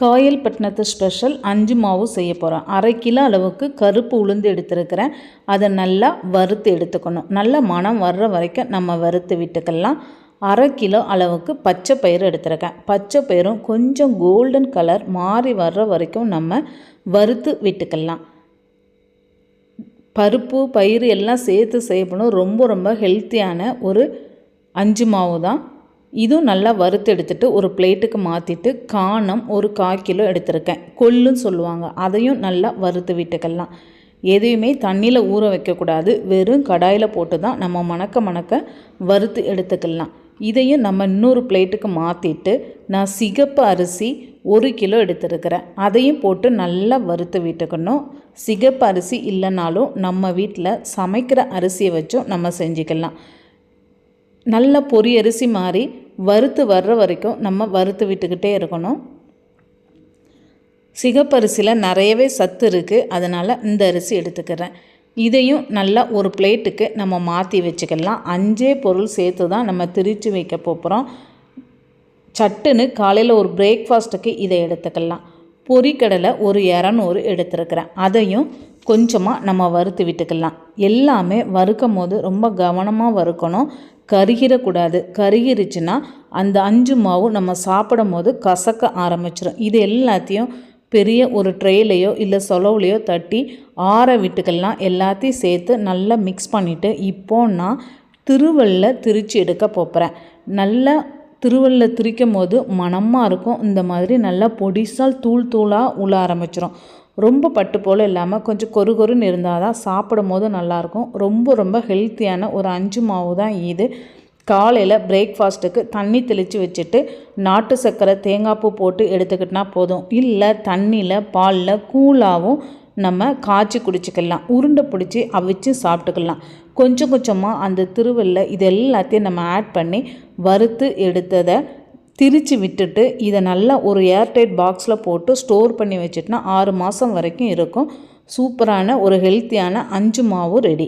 காயல்பட்டினத்து special அஞ்சு மாவு செய்ய போகிறோம் அரை கிலோ அளவுக்கு கருப்பு உளுந்து எடுத்துருக்கிறேன். அதை நல்லா வறுத்து எடுத்துக்கணும். நல்ல மனம் வர்ற வரைக்கும் நம்ம வறுத்து விட்டுக்கலாம். அரை கிலோ அளவுக்கு பச்சை பயிறு எடுத்துருக்கேன். பச்சை பயிரும் கொஞ்சம் கோல்டன் கலர் மாறி வர்ற வரைக்கும் நம்ம வறுத்து விட்டுக்கலாம். பருப்பு பயிறு எல்லாம் சேர்த்து செய்யப்படும் ரொம்ப ரொம்ப ஹெல்த்தியான ஒரு அஞ்சு மாவு தான். இதுவும் நல்லா வறுத்து எடுத்துட்டு ஒரு பிளேட்டுக்கு மாற்றிட்டு காணம் ஒரு கால் கிலோ எடுத்திருக்கேன். கொல்லுன்னு சொல்லுவாங்க. அதையும் நல்லா வறுத்து விட்டுக்கலாம். எதையுமே தண்ணியில் ஊற வைக்கக்கூடாது. வெறும் கடாயில் போட்டு தான் நம்ம மணக்க மணக்க வறுத்து எடுத்துக்கலாம். இதையும் நம்ம இன்னொரு பிளேட்டுக்கு மாற்றிட்டு நான் சிகப்பு அரிசி ஒரு கிலோ எடுத்துருக்கிறேன். அதையும் போட்டு நல்லா வறுத்து விட்டுக்கணும். சிகப்பு அரிசி இல்லைனாலும் நம்ம வீட்டில் சமைக்கிற அரிசியை வச்சும் நம்ம செஞ்சுக்கலாம். நல்ல பொரி அரிசி மாதிரி வறுத்து வர்ற வரைக்கும் நம்ம வறுத்து விட்டுக்கிட்டே இருக்கணும். சிகப்பரிசியில் நிறையவே சத்து இருக்குது அதனால் இந்த அரிசி எடுத்துக்கிறேன். இதையும் நல்லா ஒரு பிளேட்டுக்கு நம்ம மாற்றி வச்சுக்கலாம். அஞ்சே பொருள் சேர்த்து தான் நம்ம திரித்து வைக்க போகிறோம் சட்டுன்னு காலையில் ஒரு பிரேக்ஃபாஸ்ட்டுக்கு இதை எடுத்துக்கலாம். பொறிக்கடலை ஒரு இரநூறு எடுத்துருக்கிறேன். அதையும் கொஞ்சமாக நம்ம வறுத்து விட்டுக்கலாம். எல்லாமே வறுக்கும் போது ரொம்ப கவனமாக வறுக்கணும். கருகிடக்கூடாது கருகிருச்சுன்னா அந்த அஞ்சு மாவும் நம்ம சாப்பிடும் போது கசக்க ஆரம்பிச்சிடும் இது எல்லாத்தையும் பெரிய ஒரு ட்ரேலையோ இல்லை சொலவுலையோ தட்டி ஆற விட்டுக்கலாம். எல்லாத்தையும் சேர்த்து நல்லா மிக்ஸ் பண்ணிவிட்டு இப்போ நான் திருவல்ல திரிச்சு எடுக்க போகிறேன் நல்லா திருவல்ல திரிக்கும் போது மணமாக இருக்கும். இந்த மாதிரி நல்லா பொடிசால் தூள் தூளாக உள்ள ஆரம்பிச்சிடும் ரொம்ப பட்டு போல் இல்லாமல் கொஞ்சம் கொரு கொருன்னு இருந்தால் தான் சாப்பிடும் போது நல்லாயிருக்கும். ரொம்ப ரொம்ப ஹெல்த்தியான ஒரு அஞ்சு மாவு தான் இது. காலையில் பிரேக்ஃபாஸ்ட்டுக்கு தண்ணி தெளித்து வச்சுட்டு நாட்டு சர்க்கரை தேங்காய் பூ போட்டு எடுத்துக்கிட்டனா போதும். இல்லை தண்ணியில் பாலில் கூலாகவும் நம்ம காய்ச்சி குடிச்சிக்கலாம். உருண்டை பிடிச்சி அவிச்சு சாப்பிட்டுக்கலாம். கொஞ்சம் கொஞ்சமாக அந்த திருவல்ல இது எல்லாத்தையும் நம்ம ஆட் பண்ணி வறுத்து எடுத்ததை திரித்து விட்டுட்டு இதை நல்லா ஒரு ஏர்டைட் பாக்ஸில் போட்டு ஸ்டோர் பண்ணி வச்சுட்டுனா ஆறு மாதம் வரைக்கும் இருக்கும். சூப்பரான ஒரு ஹெல்த்தியான அஞ்சு மாவு ரெடி.